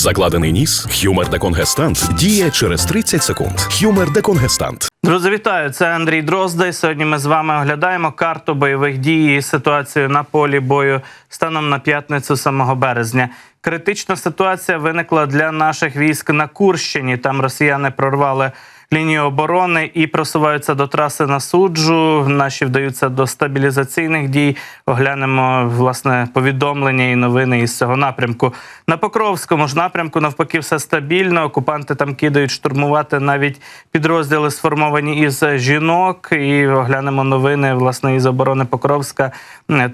Закладений ніс, хюмер деконгестант діє через 30 секунд. Хюмер деконгестант. Друзі, вітаю! Це Андрій Дроздай. Сьогодні ми з вами оглядаємо карту бойових дій і ситуацію на полі бою станом на п'ятницю 7 березня. Критична ситуація виникла для наших військ на Курщині. Там росіяни прорвали лінію оборони і просуваються до траси на суджу. Наші вдаються до стабілізаційних дій. Оглянемо власне повідомлення і новини із цього напрямку. На Покровському ж напрямку навпаки все стабільно. Окупанти там кидають штурмувати навіть підрозділи, сформовані із жінок. І оглянемо новини власне із оборони Покровська.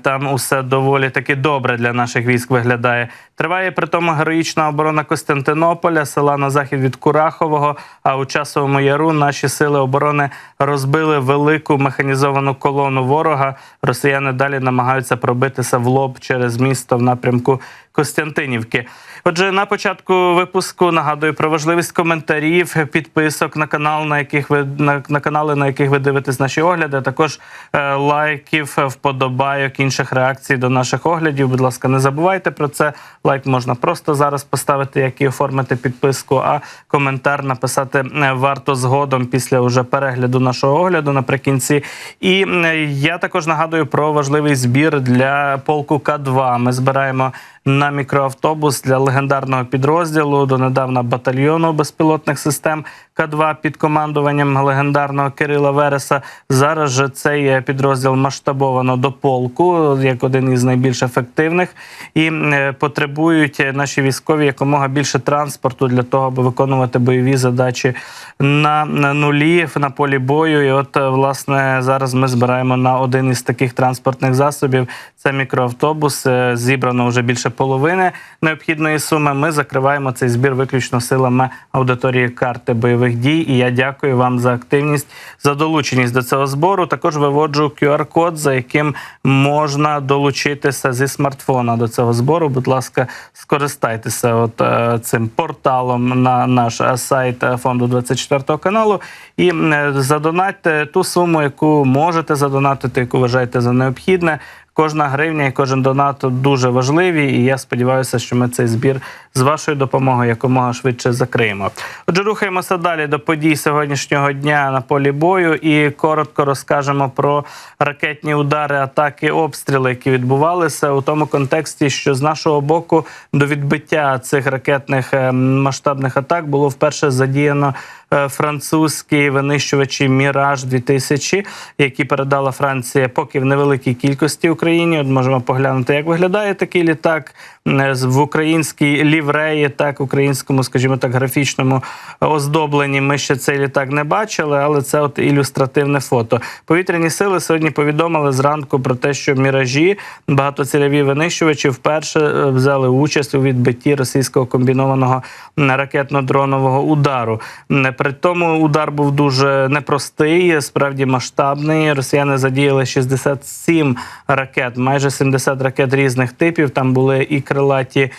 Там усе доволі таки добре для наших військ виглядає. Триває при тому героїчна оборона Костянтинополя, села на захід від Курахового. А у часовому яру наші сили оборони розбили велику механізовану колону ворога. Росіяни далі намагаються пробитися в лоб через місто в напрямку Костянтинівки. Отже, на початку випуску нагадую про важливість коментарів, підписок на канал, на яких ви на, на канали, на яких ви дивитесь наші огляди. а Також е, лайків, вподобайок, інших реакцій до наших оглядів. Будь ласка, не забувайте про це. Лайк можна просто зараз поставити, як і оформити підписку. А коментар написати е, варто згодом після уже перегляду нашого огляду наприкінці. І е, я також нагадую про важливий збір для полку К2. Ми збираємо на мікроавтобус для легендарного підрозділу донедавна батальйону безпілотних систем К2 під командуванням легендарного Кирила Вереса. Зараз же цей підрозділ масштабовано до полку як один із найбільш ефективних, і е, потребують наші військові якомога більше транспорту для того, аби виконувати бойові задачі на нулі на полі бою. І от е, власне зараз ми збираємо на один із таких транспортних засобів. Це мікроавтобус. Е, Зібрано вже більше половини необхідної суми. Ми закриваємо цей збір виключно силами аудиторії карти бойових дій. І я дякую вам за активність, за долученість до цього збору. Також виводжу QR-код, за яким можна долучитися зі смартфона до цього збору. Будь ласка, скористайтеся от е, цим порталом на наш е, сайт е, фонду 24 каналу і е, задонатьте ту суму, яку можете задонатити, яку вважаєте за необхідне. Кожна гривня і кожен донат дуже важливі, і я сподіваюся, що ми цей збір з вашою допомогою якомога швидше закриємо. Отже, рухаємося далі до подій сьогоднішнього дня на полі бою і коротко розкажемо про ракетні удари, атаки, обстріли, які відбувалися у тому контексті, що з нашого боку до відбиття цих ракетних е, масштабних атак було вперше задіяно. Е, Французькі винищувачі Міраж 2000 які передала Франція поки в невеликій кількості Україні. От можемо поглянути, як виглядає такий літак е, в українській лівреї, так українському, скажімо так, графічному оздобленні. Ми ще цей літак не бачили, але це от ілюстративне фото. Повітряні сили сьогодні повідомили зранку про те, що міражі багатоцільові винищувачі вперше е, взяли участь у відбитті російського комбінованого ракетно-дронового удару. При тому удар був дуже непростий, справді масштабний. Росіяни задіяли 67 ракет, майже 70 ракет різних типів. Там були і крилаті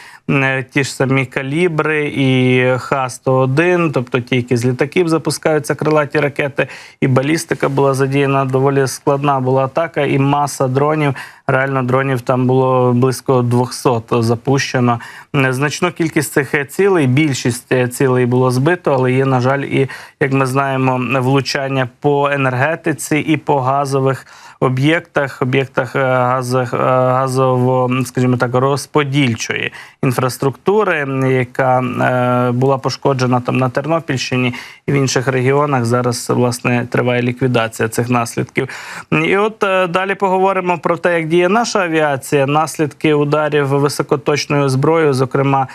ті ж самі калібри, і Х-101, тобто ті, які з літаків запускаються крилаті ракети, і балістика була задіяна. Доволі складна була атака, і маса дронів. Реально дронів там було близько 200 запущено. Значну кількість цих цілей, більшість е, цілей було збито, але є, на жаль, і як ми знаємо, влучання по енергетиці і по газових об'єктах, об'єктах е, е, газово, скажімо так, розподільчої інфраструктури, яка е, була пошкоджена там на Тернопільщині і в інших регіонах. Зараз власне триває ліквідація цих наслідків. І от далі поговоримо про те, як діє наша авіація, наслідки ударів високоточною зброєю, зокрема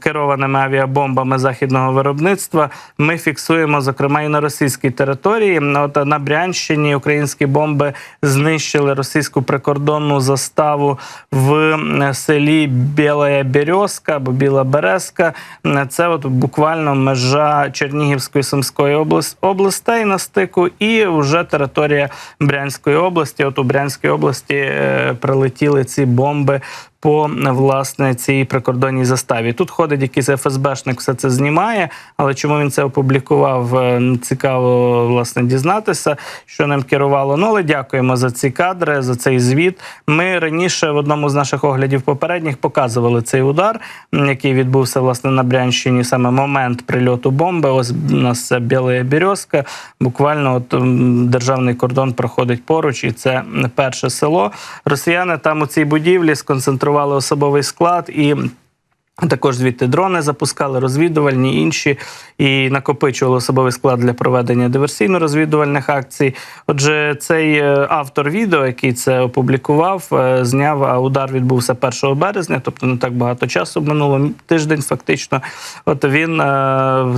керованими авіабомбами західного виробництва. Ми фіксуємо, зокрема, і на російській території. От на Брянщині українські бомби знищили російську прикордонну заставу в е, селі Біла Березка або Біла Березка. Е, Це от буквально межа Чернігівської Сумської область, областей на стику, і вже територія Брянської області. От у Брянській області е, прилетіли ці бомби по власне цій прикордонній заставі. Тут ходить якийсь ФСБшник, все це знімає. Але чому він це опублікував? е, Цікаво власне дізнатися, що ним керувало. Ну але дякуємо за ці кадри, за цей звіт. Ми раніше в одному з наших оглядів попередніх показували цей удар, який відбувся власне на Брянщині. Саме момент прильоту бомби. Ось у нас Біла Бірьозка. Буквально от державний кордон проходить поруч, і це перше село. Росіяни там у цій будівлі сконцентрували особовий склад і. Також звідти дрони запускали розвідувальні інші і накопичували особовий склад для проведення диверсійно-розвідувальних акцій. Отже, цей е, автор відео, який це опублікував, е, зняв а удар відбувся 1 березня, тобто не так багато часу минуло тиждень. Фактично, от він е,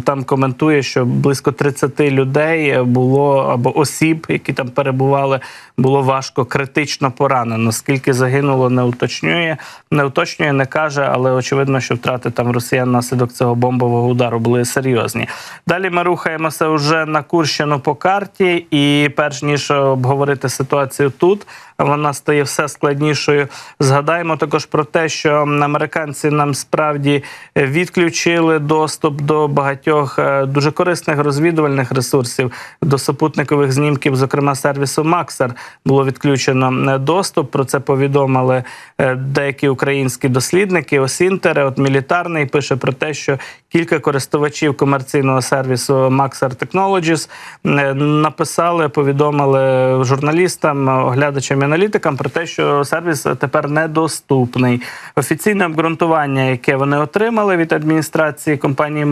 там коментує, що близько 30 людей було або осіб, які там перебували, було важко критично поранено. Скільки загинуло, не уточнює, не уточнює, не каже, але очевидно, що втрати там росіян наслідок цього бомбового удару були серйозні. Далі ми рухаємося вже на Курщину по карті, і перш ніж обговорити ситуацію тут. Вона стає все складнішою. Згадаємо також про те, що американці нам справді відключили доступ до багатьох е, дуже корисних розвідувальних ресурсів, до супутникових знімків, зокрема сервісу Максер, було відключено е, доступ. Про це повідомили е, деякі українські дослідники. Осінтери, от мілітарний, пише про те, що кілька користувачів комерційного сервісу Maxar Technologies е, написали, повідомили журналістам, оглядачам аналітикам про те, що сервіс тепер недоступний. Офіційне обґрунтування, яке вони отримали від адміністрації компанії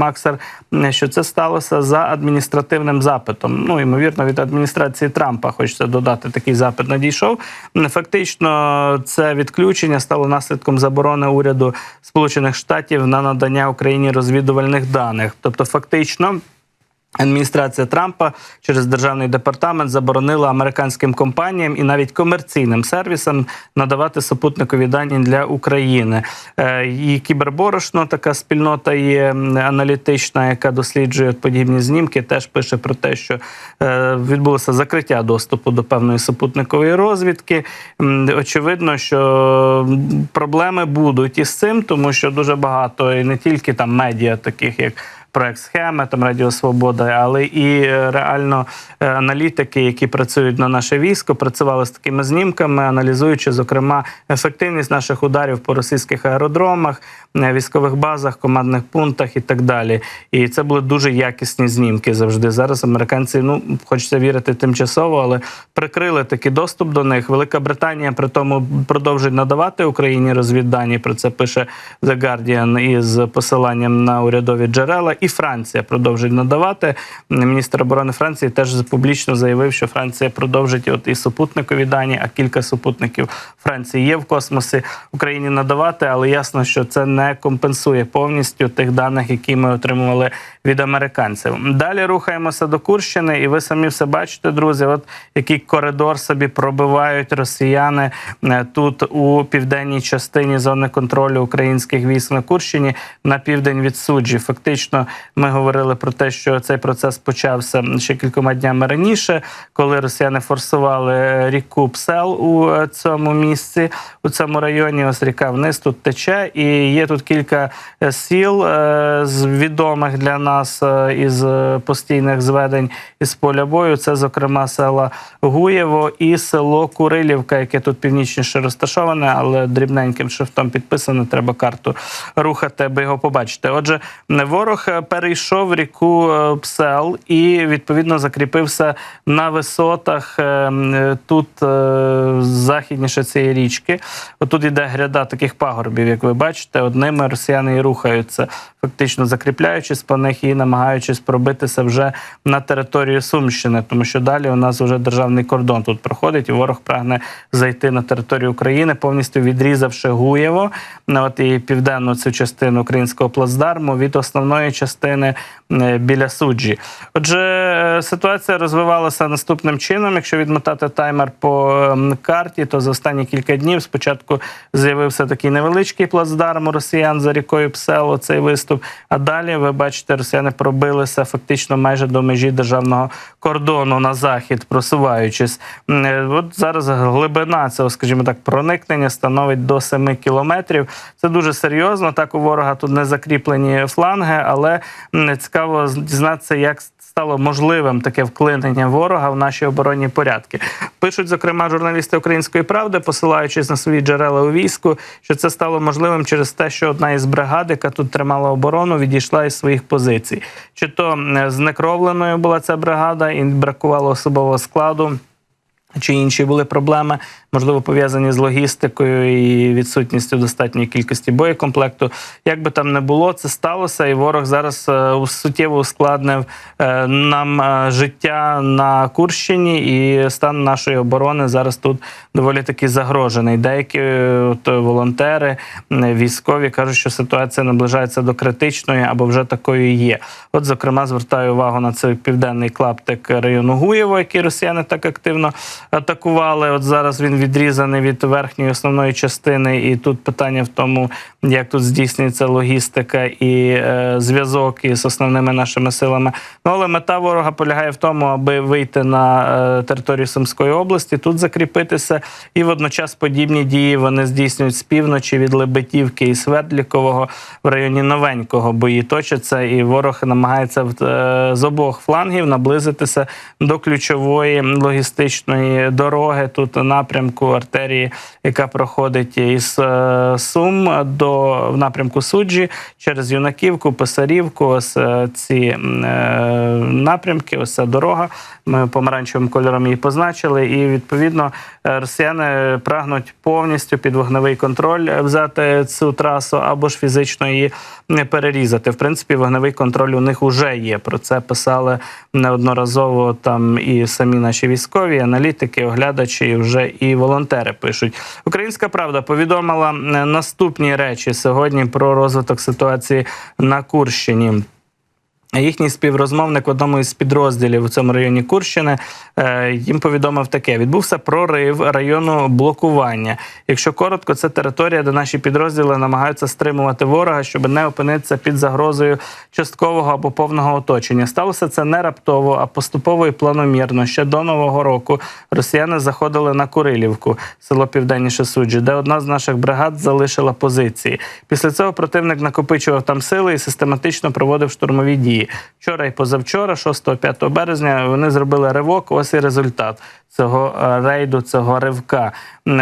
е, що це сталося за адміністративним запитом. Ну ймовірно, від адміністрації Трампа, хочеться додати, такий запит надійшов. Фактично, це відключення стало наслідком заборони уряду Сполучених Штатів на надання Україні розвідувальних даних. Тобто, фактично. Адміністрація Трампа через державний департамент заборонила американським компаніям і навіть комерційним сервісам надавати супутникові дані для України. Е, І кіберборошно, така спільнота є аналітична, яка досліджує подібні знімки, теж пише про те, що е, відбулося закриття доступу до певної супутникової розвідки. Очевидно, що проблеми будуть із цим, тому що дуже багато і не тільки там медіа, таких як проект схеми, там Радіо Свобода, але і е, реально е, аналітики, які працюють на наше військо, працювали з такими знімками, аналізуючи, зокрема, ефективність наших ударів по російських аеродромах, е, військових базах, командних пунктах і так далі. І це були дуже якісні знімки завжди. Зараз американці, ну хочеться вірити тимчасово, але прикрили такий доступ до них. Велика Британія при тому продовжує надавати Україні розвіддані. Про це пише The Guardian із посиланням на урядові джерела. І Франція продовжить надавати. Міністр оборони Франції теж публічно заявив, що Франція продовжить от і супутникові дані, а кілька супутників Франції є в космосі Україні надавати, але ясно, що це не компенсує повністю тих даних, які ми отримували від американців. Далі рухаємося до Курщини, і ви самі все бачите, друзі. От який коридор собі пробивають росіяни е, тут у південній частині зони контролю українських військ на Курщині на південь від суджі. Фактично, ми говорили про те, що цей процес почався ще кількома днями раніше, коли росіяни форсували ріку Псел у е, цьому місці, у цьому районі. Ось ріка вниз тут тече, і є тут кілька е, сіл е, з відомих для нас е, із е, постійних зведень із поля бою. Це, зокрема, села Гуєво і село Курилівка, яке тут північніше розташоване, але дрібненьким шрифтом підписано. Треба карту рухати, аби його побачити. Отже, ворог е, перейшов ріку е, Псел і відповідно закріпився на висотах е, е, тут західніше цієї річки. Отут іде гряда таких пагорбів, як ви бачите. Одними росіяни і рухаються, фактично закріпляючись по них і намагаючись пробитися вже на територію Сумщини, тому що далі у нас вже державний кордон тут проходить, і ворог прагне зайти на територію України, повністю відрізавши Гуєво, от і південну цю частину українського плацдарму від основної частини. Частини е, біля суджі. Отже, е, ситуація розвивалася наступним чином. Якщо відмотати таймер по ем, карті, то за останні кілька днів спочатку з'явився такий невеличкий плацдарм росіян за рікою Псело, цей виступ. А далі ви бачите, росіяни пробилися фактично майже до межі державного кордону на захід, просуваючись. Е, От зараз глибина цього, скажімо так, проникнення становить до 7 кілометрів. Це дуже серйозно. Так у ворога тут не закріплені фланги, але м, цікаво дізнатися, як стало можливим таке вклинення ворога в наші оборонні порядки. Пишуть, зокрема, журналісти Української правди, посилаючись на свої джерела у війську, що це стало можливим через те, що одна із бригад, яка тут тримала оборону, відійшла із своїх позицій. Чи то знекровленою була ця бригада і бракувало особового складу. Чи інші були проблеми, можливо, пов'язані з логістикою і відсутністю достатньої кількості боєкомплекту. Як би там не було, це сталося, і ворог зараз е, суттєво ускладнив е, нам е, життя на Курщині, і стан нашої оборони зараз тут доволі таки загрожений. Деякі от, волонтери, військові кажуть, що ситуація наближається до критичної або вже такою є. От, зокрема, звертаю увагу на цей південний клаптик району Гуєво, який росіяни так активно атакували. От зараз він відрізаний від верхньої основної частини, і тут питання в тому, як тут здійснюється логістика і е, зв'язок із основними нашими силами. Ну але мета ворога полягає в тому, аби вийти на е, територію Сумської області, тут закріпитися, і водночас подібні дії вони здійснюють з півночі від Лебетівки і Свердлікового в районі Новенького. Бої точаться, і ворог намагається е, з обох флангів наблизитися до ключової логістичної дороги. Тут напрямку артерії, яка проходить із е, Сум до в напрямку суджі через Юнаківку, Писарівку. Ось е, ці е, напрямки, ось ця дорога. Ми помаранчевим кольором її позначили, і відповідно росіяни прагнуть повністю під вогневий контроль взяти цю трасу або ж фізично її не перерізати. В принципі, вогневий контроль у них вже є. Про це писали неодноразово там і самі наші військові, аналітики, оглядачі, і вже і волонтери пишуть. Українська правда повідомила е, наступні речі сьогодні про розвиток ситуації на Курщині. Їхній співрозмовник в одному із підрозділів у цьому районі Курщини е, їм повідомив таке: відбувся прорив району блокування. Якщо коротко, це територія, де наші підрозділи намагаються стримувати ворога, щоб не опинитися під загрозою часткового або повного оточення. Сталося це не раптово, а поступово і планомірно. Ще до нового року росіяни заходили на Курилівку, село Південніше Суджі, де одна з наших бригад залишила позиції. Після цього противник накопичував там сили і систематично проводив штурмові дії. Вчора і позавчора, 6-5 березня, вони зробили ривок. Ось і результат цього е, рейду, цього ривка.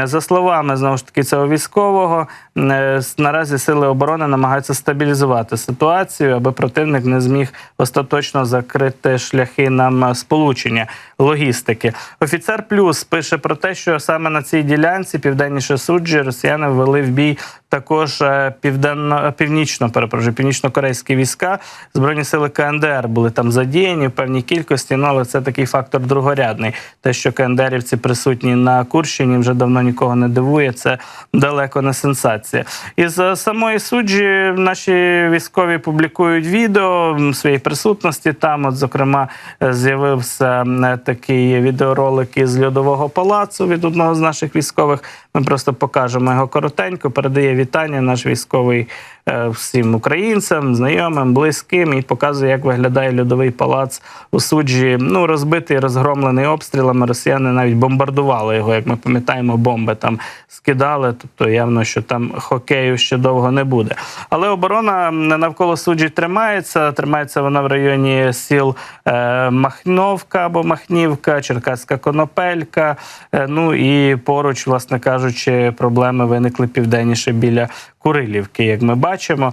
За словами знову ж таки цього військового, е, наразі сили оборони намагаються стабілізувати ситуацію, аби противник не зміг остаточно закрити шляхи нам е, сполучення логістики. Офіцер Плюс пише про те, що саме на цій ділянці південніше суджі росіяни ввели в бій також південно північно, перепрошую, північно-корейські війська. Збройні сили КНДР були там задіяні в певній кількості. Ну але це такий фактор другорядний. Те, що КНДРівці присутні на Курщині, вже давно нікого не дивує. Це далеко не сенсація. Із е, самої суджі наші військові публікують відео своєї присутності. Там, от, зокрема, е, з'явився такий відеоролик із льодового палацу від одного з наших військових. Ми просто покажемо його коротенько. Передає вітання наш військовий е, всім українцям, знайомим, близьким і показує, як виглядає льодовий палац у суджі. Ну розбитий, розгромлений обстрілами. Росіяни навіть бомбардували його. Як ми пам'ятаємо, бомби там скидали. Тобто явно, що там хокею ще довго не буде. Але оборона навколо суджі тримається. Тримається вона в районі сіл е, Махновка або Махнівка, Черкаська Конопелька. Е, ну і поруч, власне кажучи, проблеми виникли південніше біля Курилівки, як ми бачимо.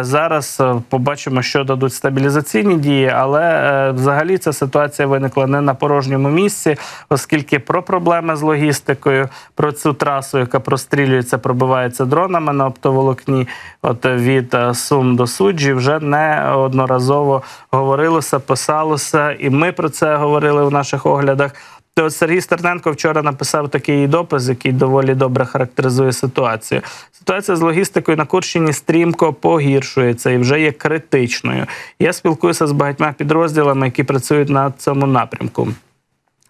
Зараз е, побачимо, що дадуть стабілізаційні дії, але е, взагалі ця ситуація виникла не на порожньому місці, оскільки про проблеми з логістикою, про цю трасу, яка прострілюється, пробивається дронами на оптоволокні, от від е, Сум до суджі, вже неодноразово говорилося, писалося, і ми про це говорили в наших оглядах. От Сергій Стерненко вчора написав такий допис, який доволі добре характеризує ситуацію. Ситуація з логістикою на Курщині стрімко погіршується і вже є критичною. Я спілкуюся з багатьма підрозділами, які працюють на цьому напрямку.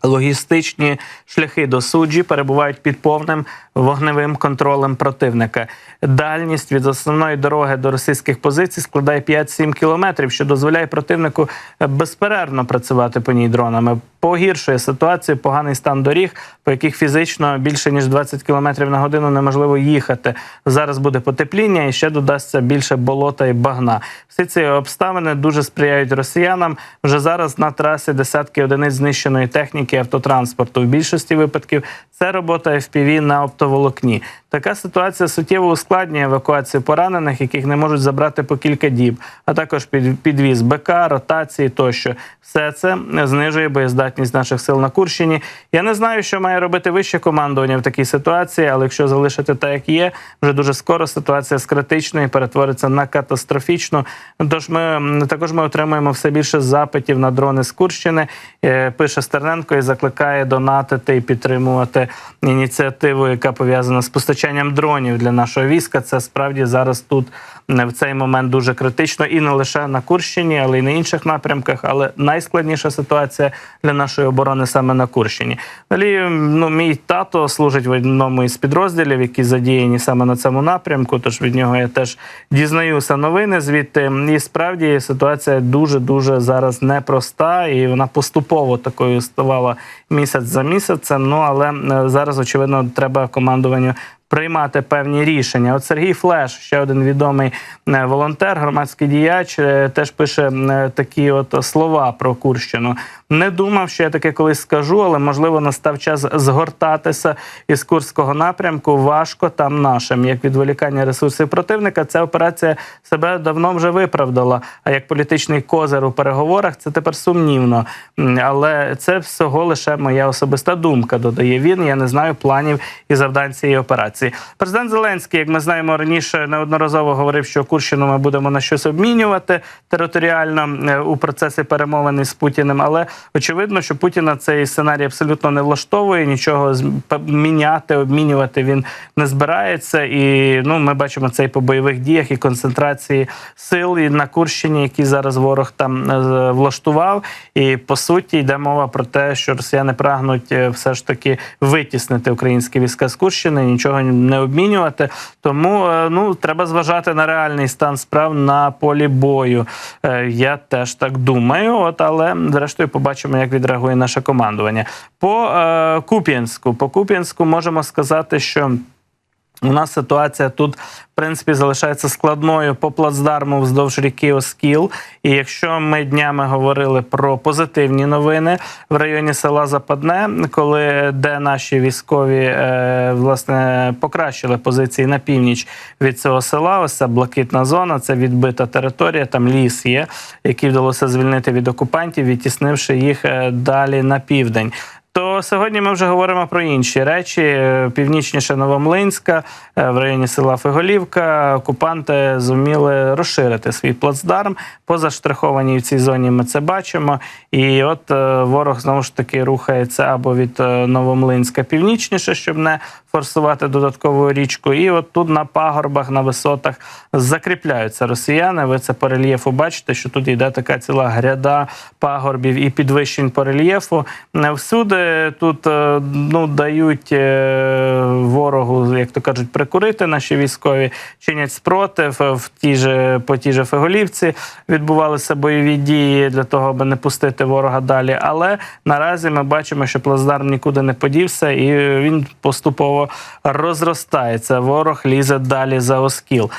Логістичні шляхи до суджі перебувають під повним вогневим контролем противника. Дальність від основної дороги до російських позицій складає 5-7 кілометрів, що дозволяє противнику безперервно працювати по ній дронами. Погіршує ситуацію поганий стан доріг, по яких фізично більше ніж 20 кілометрів на годину неможливо їхати. Зараз буде потепління і ще додасться більше болота і багна. Всі ці обставини дуже сприяють росіянам. Вже зараз на трасі десятки одиниць знищеної техніки автотранспорту. В більшості випадків це робота FPV на оптоволокні. Така ситуація суттєво ускладнює евакуацію поранених, яких не можуть забрати по кілька діб, а також під, підвіз БК, ротації тощо. Все це знижує боєздатність наших сил на Курщині. Я не знаю, що має робити вище командування в такій ситуації, але якщо залишити так, як є, вже дуже скоро ситуація з критичної перетвориться на катастрофічну. Тож ми також ми отримуємо все більше запитів на дрони з Курщини. Е, Пише Стерненко і закликає донатити і підтримувати ініціативу, яка пов'язана з постачанням дронів для нашого війська. Це справді зараз тут е, в цей момент дуже критично і не лише на Курщині, але й на інших напрямках. Але найскладніша ситуація для нашої оборони саме на Курщині. Далі ну, мій тато служить в одному із підрозділів, які задіяні саме на цьому напрямку. Тож від нього я теж дізнаюся новини звідти. І справді ситуація дуже дуже зараз непроста, і вона поступово такою ставала місяць за місяцем. Ну але е, зараз очевидно треба командуванню. Приймати певні рішення. От Сергій Флеш, ще один відомий е, волонтер, громадський діяч, е, теж пише такі от слова про Курщину. Не думав, що я таке колись скажу, але можливо настав час згортатися із курського напрямку. Важко там нашим. Як відволікання ресурсів противника, ця операція себе давно вже виправдала. А як політичний козир у переговорах, це тепер сумнівно. Але це всього лише моя особиста думка. Додає він. Я не знаю планів і завдань цієї операції. Президент Зеленський, як ми знаємо раніше, неодноразово говорив, що Курщину ми будемо на щось обмінювати територіально е, у процесі перемовин із Путіним. Але очевидно, що Путіна цей сценарій абсолютно не влаштовує. Нічого з- міняти, обмінювати він не збирається. І ну, ми бачимо це і по бойових діях і концентрації сил і на Курщині, які зараз ворог там е, влаштував. І по суті йде мова про те, що росіяни прагнуть е, все ж таки витіснити українські війська з Курщини, нічого не обмінювати. Тому е, ну треба зважати на реальний стан справ на полі бою. Е, Я теж так думаю. От але зрештою побачимо, як відреагує наше командування. По е, Куп'янську, по Куп'янську можемо сказати, що. У нас ситуація тут, в принципі, залишається складною по плацдарму вздовж ріки Оскіл. І якщо ми днями говорили про позитивні новини в районі села Западне, коли де наші військові е, власне покращили позиції на північ від цього села, ось ця блакитна зона, це відбита територія, там ліс є, який вдалося звільнити від окупантів, відтіснивши їх е, далі на південь. То сьогодні ми вже говоримо про інші речі. Е, Північніше Новомлинська, е, в районі села Фиголівка, окупанти зуміли розширити свій плацдарм. Позаштриховані в цій зоні ми це бачимо. І от е, ворог знову ж таки рухається або від Новомлинська північніше, щоб не форсувати додаткову річку. І от тут на пагорбах, на висотах закріпляються росіяни. Ви це по рельєфу бачите, що тут йде така ціла гряда пагорбів і підвищень по рельєфу. Е, Всюди тут е, ну, дають е, ворогу, як то кажуть, прикурити наші військові, чинять спротив Е, в тій же, по тій же Феголівці відбувалися бойові дії для того, аби не пустити ворога далі. Але наразі ми бачимо, що плацдарм нікуди не подівся, і він поступово розростається. Ворог лізе далі за оскіл.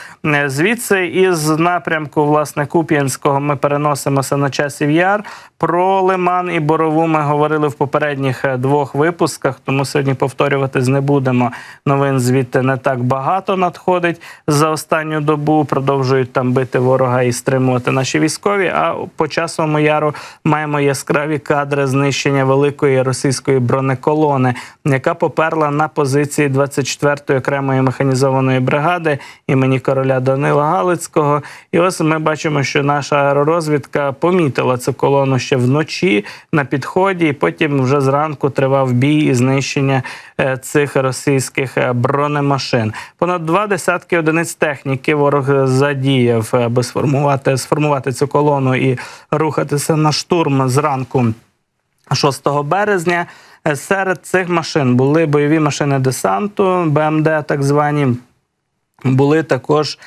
Звідси із напрямку власне Куп'янського ми переносимося на часів яр. Про Лиман і Борову ми говорили в попередніх е, двох випусках, тому сьогодні повторюватись не будемо. Новин звідти не так багато надходить за останню добу. Продовжують там бити ворога і стримувати наші військові. А по часовому яру маємо яскраві кадри знищення великої російської бронеколони, яка поперла на позиції 24-ї окремої механізованої бригади імені короля Данила Галицького. І ось ми бачимо, що наша аеророзвідка помітила цю колону ще вночі на підході, і потім вже зранку тривав бій і знищення е, цих російських е, бронемашин. Понад два десятки одиниць техніки ворог задіяв, аби сформувати, сформувати цю колону і рухатися на штурм зранку. 6 березня. Е, Серед цих машин були бойові машини десанту, БМД, так звані. Були також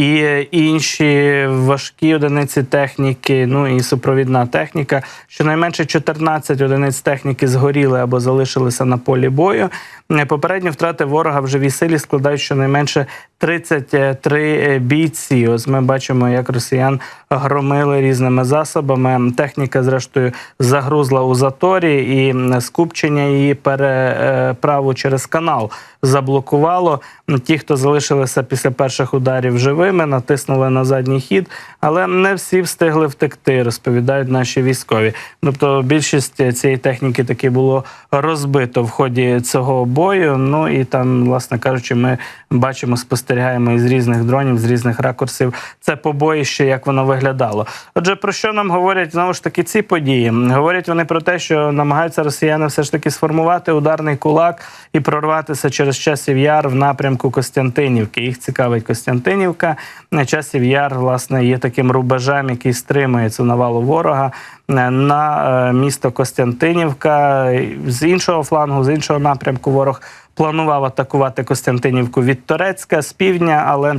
і інші важкі одиниці техніки, ну і супровідна техніка. Щонайменше 14 одиниць техніки згоріли або залишилися на полі бою. Е, Попередні втрати ворога в живій силі складають щонайменше 33 бійці. Ось ми бачимо, як росіян громили різними засобами. Техніка, зрештою, загрузла у заторі, і скупчення її переправу через канал заблокувало. Ті, хто залишилися після перших ударів живими, натиснули на задній хід, але не всі встигли втекти, розповідають наші військові. Тобто, більшість цієї техніки таки було розбито в ході цього бою. Ну і там, власне кажучи, ми бачимо, спостерігаємо із різних дронів, з різних ракурсів це побоїще, як воно виглядало. Отже, про що нам говорять знову ж таки ці події? Говорять вони про те, що намагаються росіяни все ж таки сформувати ударний кулак і прорватися через часів яр в напрямку Костянтинівки. Їх цікавить Костянтинівка. Часів яр, власне, є таким рубежем, який стримує цю навалу ворога е, на е, місто Костянтинівка. З іншого флангу, з іншого напрямку, ворог планував атакувати Костянтинівку від Торецька з півдня, але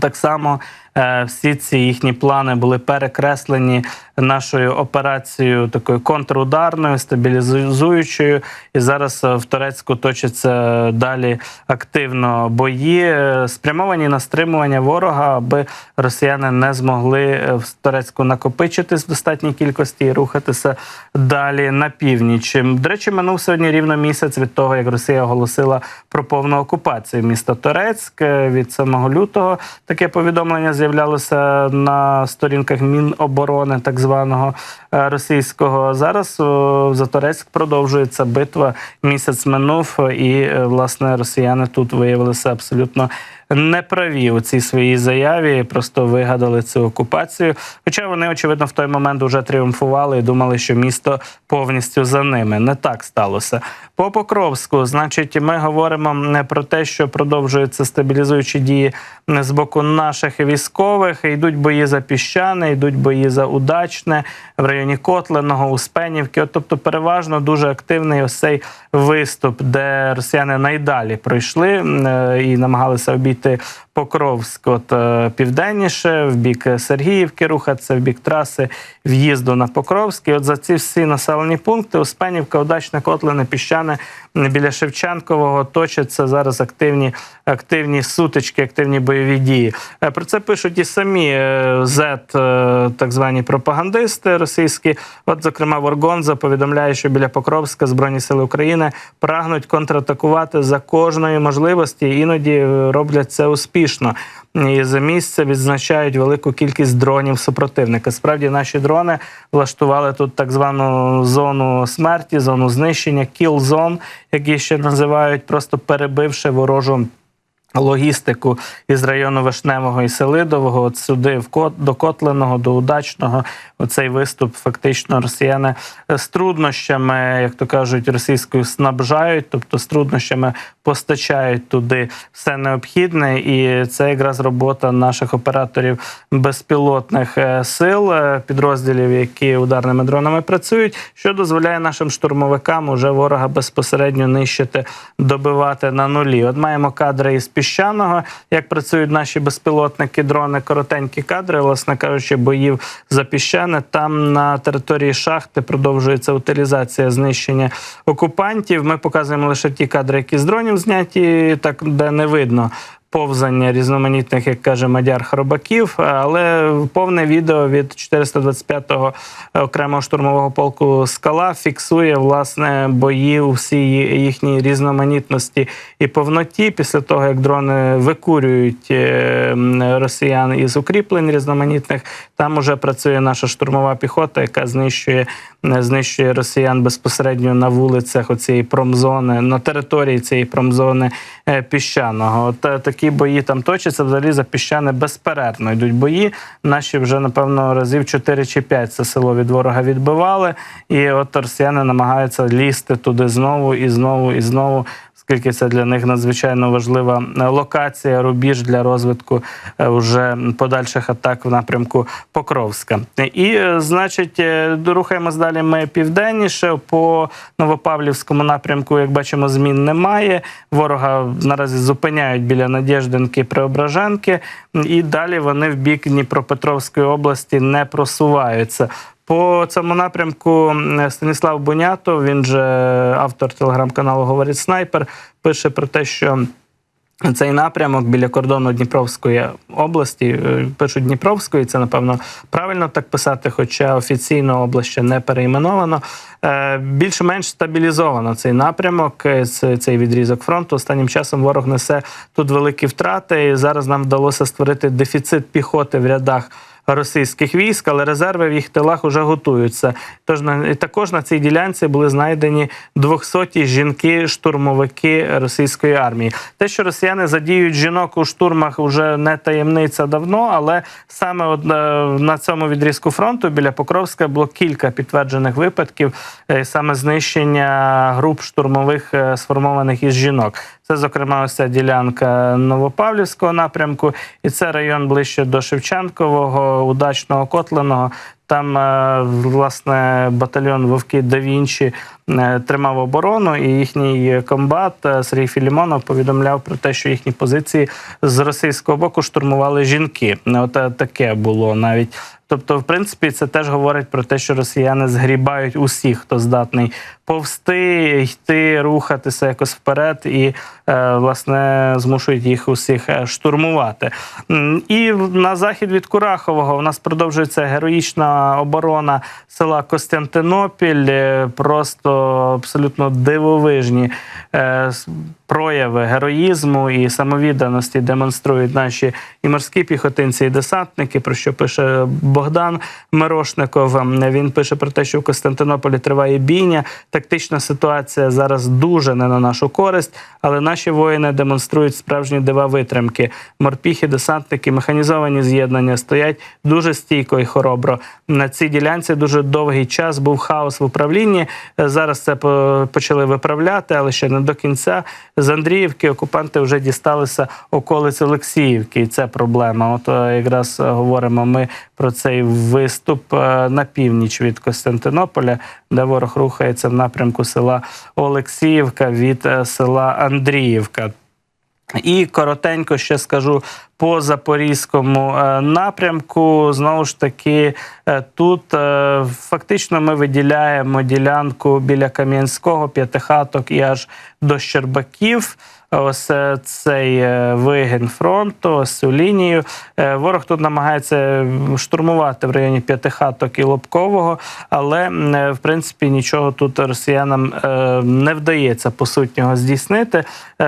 так само е, всі ці їхні плани були перекреслені нашою операцією такою контрударною, стабілізуючою. І зараз е, в Турецьку точаться далі активно бої, е, спрямовані на стримування ворога, аби росіяни не змогли в Турецьку накопичитись в достатній кількості і рухатися далі на північ. До речі, минув сьогодні рівно місяць від того, як Росія оголосила про повну окупацію міста Торецьк Е, від 7 лютого. Таке повідомлення з'являлося на сторінках Міноборони, так званого е, російського. Зараз в за Торецьк продовжується битва. Місяць минув, і е, власне росіяни тут виявилися абсолютно неправі у цій своїй заяві, просто вигадали цю окупацію. Хоча вони, очевидно, в той момент вже тріумфували і думали, що місто повністю за ними. Не так сталося. По Покровську, значить, ми говоримо не про те, що продовжуються стабілізуючі дії з боку наших військових. Йдуть бої за піщане, йдуть бої за удачне в районі Котленого, Успенівки. От, тобто, переважно дуже активний ось цей виступ, де росіяни найдалі пройшли е, і намагалися обійти Gebiete Покровськ, от е, південніше, в бік Сергіївки рухатися, в бік траси в'їзду на Покровськ. І от за ці всі населені пункти Успенівка, Удачне, Котлине, Піщане біля Шевченкового точаться зараз активні, активні сутички, активні бойові дії. Е, Про це пишуть і самі е, е, так звані пропагандисти російські. От, зокрема, Воргонза повідомляє, що біля Покровська Збройні сили України прагнуть контратакувати за кожної можливості, іноді роблять це успішно. І за місце відзначають велику кількість дронів супротивника. Справді наші дрони влаштували тут так звану зону смерті, зону знищення, кіл-зон, які ще називають, просто перебивши ворожу. Логістику із району Вишневого і Селидового, от сюди в Кот до Котленого, до Удачного. Оцей виступ фактично росіяни з труднощами, як то кажуть, російською снабжають, тобто з труднощами постачають туди все необхідне, і це якраз робота наших операторів безпілотних е, сил, е, підрозділів, які ударними дронами працюють, що дозволяє нашим штурмовикам уже ворога безпосередньо нищити, добивати на нулі. От маємо кадри із піщаного, як працюють наші безпілотники, дрони, коротенькі кадри, власне кажучи, боїв за піщане. Там на території шахти продовжується утилізація знищення окупантів. Ми показуємо лише ті кадри, які з дронів зняті, так де не видно. Повзання різноманітних, як каже Мадяр Хробаків, але повне відео від 425-го окремого штурмового полку Скала фіксує власне бої у всій їхній різноманітності і повноті. Після того як дрони викурюють е, росіян із укріплень різноманітних, там уже працює наша штурмова піхота, яка знищує е, знищує росіян безпосередньо на вулицях оцієї промзони, на території цієї промзони е, піщаного. От е, такі бої там точаться. Взагалі за піщане безперервно йдуть бої. Наші вже напевно разів 4 чи 5 це село від ворога відбивали. І от росіяни намагаються лізти туди знову і знову і знову. Оскільки це для них надзвичайно важлива е, локація, рубіж для розвитку е, уже подальших атак в напрямку Покровська. І, е, значить, рухаємось далі. Ми південніше по Новопавлівському напрямку, як бачимо, змін немає. Ворога наразі зупиняють біля Надєждинки Преображенки, і далі вони в бік Дніпропетровської області не просуваються. По цьому напрямку Станіслав Бунятов, він же автор телеграм-каналу Говорить Снайпер, пише про те, що цей напрямок біля кордону Дніпровської області, е, пишуть Дніпровської, це напевно правильно так писати, хоча офіційно область ще не перейменовано. Е, Більш-менш стабілізовано цей напрямок, е, цей відрізок фронту. Останнім часом ворог несе тут великі втрати. І зараз нам вдалося створити дефіцит піхоти в рядах російських військ, але резерви в їх тилах вже готуються. Тож на також на цій ділянці були знайдені 200 жінки-штурмовики російської армії. Те, що росіяни задіють жінок у штурмах, вже не таємниця давно, але саме е, на цьому відрізку фронту біля Покровська було кілька підтверджених випадків е, саме знищення груп штурмових е, сформованих із жінок. Це, зокрема, ось ділянка Новопавлівського напрямку, і це район ближче до Шевченкового, удачного Котленого. Там, е, власне, батальйон Вовки да Вінчі е, тримав оборону, і їхній комбат е, Сергій Філімонов повідомляв про те, що їхні позиції з російського боку штурмували жінки. От таке було навіть. Тобто, в принципі, це теж говорить про те, що росіяни згрібають усіх, хто здатний повсти, йти, рухатися якось вперед, і е, власне змушують їх усіх е, штурмувати. І на захід від Курахового у нас продовжується героїчна оборона села Костянтинопіль. Е, Просто абсолютно дивовижні прояви героїзму і самовідданості демонструють наші і морські піхотинці, і десантники, про що пише Богдан Мирошников. Він пише про те, що в Костянтинополі триває бійня. Тактична ситуація зараз дуже не на нашу користь, але наші воїни демонструють справжні дива витримки. Морпіхи, десантники, механізовані з'єднання стоять дуже стійко і хоробро. На цій ділянці дуже довгий час був хаос в управлінні. Е, Зараз це почали виправляти, але ще не до кінця. З Андріївки окупанти вже дісталися околиць Олексіївки, і це проблема. От е, якраз е, говоримо ми про цей виступ е, на північ від Костянтинополя, де ворог рухається в напрямку села Олексіївка від е, села Андріївка. І коротенько ще скажу по запорізькому е, напрямку. Знову ж таки, е, тут е, фактично ми виділяємо ділянку біля Кам'янського, п'ятихаток і аж до Щербаків. Ось цей вигін фронту, ось цю лінію. Ворог тут намагається штурмувати в районі п'ятихаток і Лобкового, але в принципі нічого тут росіянам не вдається по сутнього здійснити.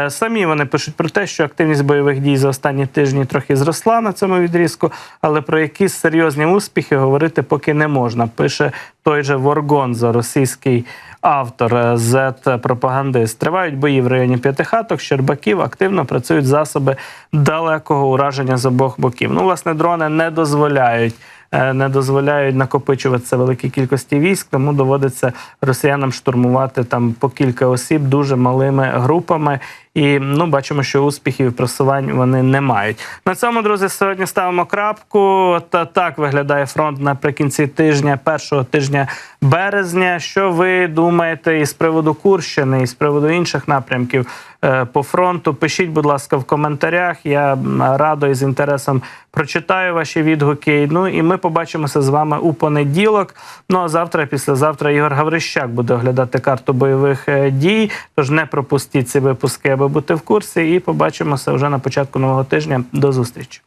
Самі вони пишуть про те, що активність бойових дій за останні тижні трохи зросла на цьому відрізку, але про якісь серйозні успіхи говорити поки не можна. Пише той же Воргонзо, російський автор е, Z-пропагандист. Тривають бої в районі П'ятихаток, Щербаків, активно працюють засоби далекого ураження з обох боків. Ну, власне, дрони не дозволяють. е, Не дозволяють накопичуватися великій кількості військ, тому доводиться росіянам штурмувати там по кілька осіб дуже малими групами. І ну бачимо, що успіхів просувань вони не мають. На цьому друзі сьогодні ставимо крапку. Та так виглядає фронт наприкінці тижня, першого тижня березня. Що ви думаєте із приводу Курщини, і з приводу інших напрямків е, по фронту? Пишіть, будь ласка, в коментарях. Я радо і з інтересом прочитаю ваші відгуки. Ну і ми побачимося з вами у понеділок. Ну а завтра, післязавтра, Ігор Гаврищак буде оглядати карту бойових е, дій. Тож не пропустіть ці випуски, аби бути в курсі. І побачимося вже на початку нового тижня. До зустрічі.